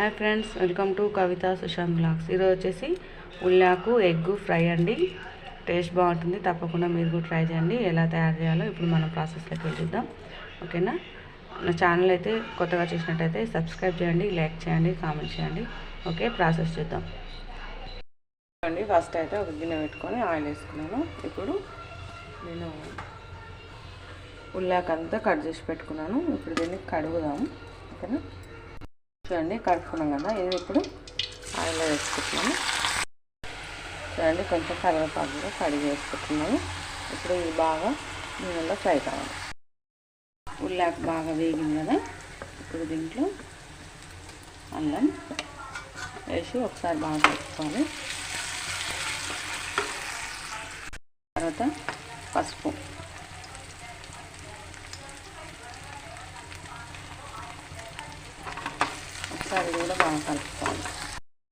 Hi friends welcome to Kavitha Sushanth blogs ఈరోజు వచ్చేసి ఉల్లాకు ఎగ్ ఫ్రై అండి. టేస్ట్ బాగుంటుంది తప్పకుండా మీరు కూడా ట్రై చేయండి. ఎలా తయారు చేయాలో ఇప్పుడు మనం ప్రాసెస్లోకి వెళ్ళి చూద్దాం. ఓకేనా? నా ఛానల్ అయితే కొత్తగా చూసినట్టయితే సబ్స్క్రైబ్ చేయండి లైక్ చేయండి కామెంట్ చేయండి. ఓకే ప్రాసెస్ చూద్దాం. అండి ఫస్ట్ అయితే ఒక గిన్నె పెట్టుకొని ఆయిల్ వేసుకున్నాను. ఇప్పుడు నేను ఉల్లాకంతా కట్ చేసి పెట్టుకున్నాను. ఇప్పుడు దీన్ని కడుగుదాము ఓకేనా? చూడండి కడుక్కున్నాం కదా ఇది ఇప్పుడు ఆయిల్లో వేసుకుంటున్నాను చూడండి కొంచెం కరివేపాకు కూడా కడిగి వేసుకుంటున్నాము. ఇప్పుడు ఇది బాగా నూనెలో ఫ్రై కావాలి. ఉల్లాకు బాగా వేగింది కదా ఇప్పుడు దీంట్లో అల్లం వేసి ఒకసారి బాగా కలుపుకోవాలి. తర్వాత పసుపు. ఒకసారి ఇది కూడా బాగా కలుపుకోవాలి.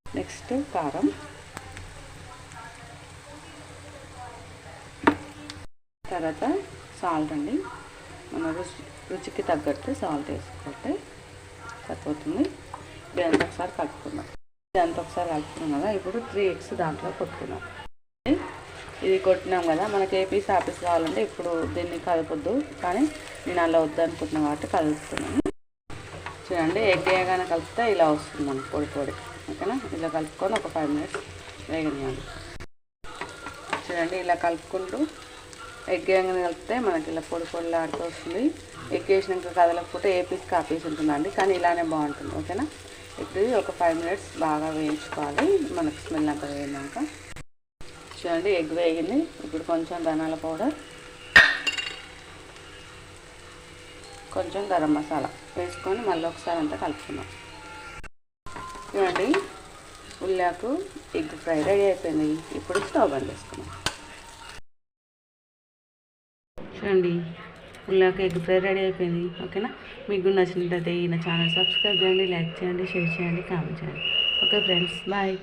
నెక్స్ట్ కారం. తర్వాత సాల్ట్ అండి. మన రుచి రుచికి తగ్గట్టు సాల్ట్ వేసుకుంటే సరిపోతుంది. ఇదంతా ఒకసారి కలుపుకుందాం. ఇదంతా ఒకసారి కలుపుకున్నాం కదా ఇప్పుడు త్రీ ఎగ్స్ దాంట్లో కొట్టుకున్నాం ఇది కొట్టినాం కదా మనకి ఏపీసీ ఆఫీస్ కావాలంటే ఇప్పుడు దీన్ని కలపొద్దు కానీ నేను అలా వద్దనుకుంటున్నాను కాబట్టి కలుపుతున్నాను. చూడండి ఎగ్ వేయగానే కలిపితే ఇలా వస్తుంది మనకు పొడి పొడి. ఓకేనా? ఇలా కలుపుకొని ఒక ఫైవ్ మినిట్స్ వేగనియాలి చూడండి ఇలా కలుపుకుంటూ ఎగ్ వేయగానే కలిపితే మనకి ఇలా పొడి పొడి ఆడుతూ వస్తుంది. ఎగ్ వేసినాక కదలకపోతే ఏ పీస్కి ఆ పీస్ ఉంటుందండి కానీ ఇలానే బాగుంటుంది. ఓకేనా? ఇప్పుడు ఒక ఫైవ్ మినిట్స్ బాగా వేయించుకోవాలి. మనకు స్మెల్ అంతా వేయినాక చూడండి ఎగ్ వేగింది. ఇప్పుడు కొంచెం ధనాల పౌడర్. కొంచెం గరం మసాలా వేసుకొని మళ్ళీ ఒకసారి అంతా కలుపుకుందాం. చూడండి ఉల్లాకు ఎగ్ ఫ్రై రెడీ అయిపోయింది. ఇప్పుడు స్టవ్ బంద్ చేసుకున్నాం చూడండి ఉల్లాకు ఎగ్ ఫ్రై రెడీ అయిపోయింది. ఓకేనా? మీకు నచ్చినట్లయితే ఈ నా ఛానల్ సబ్స్క్రైబ్ చేయండి లైక్ చేయండి షేర్ చేయండి కామెంట్ చేయండి. Okay friends bye.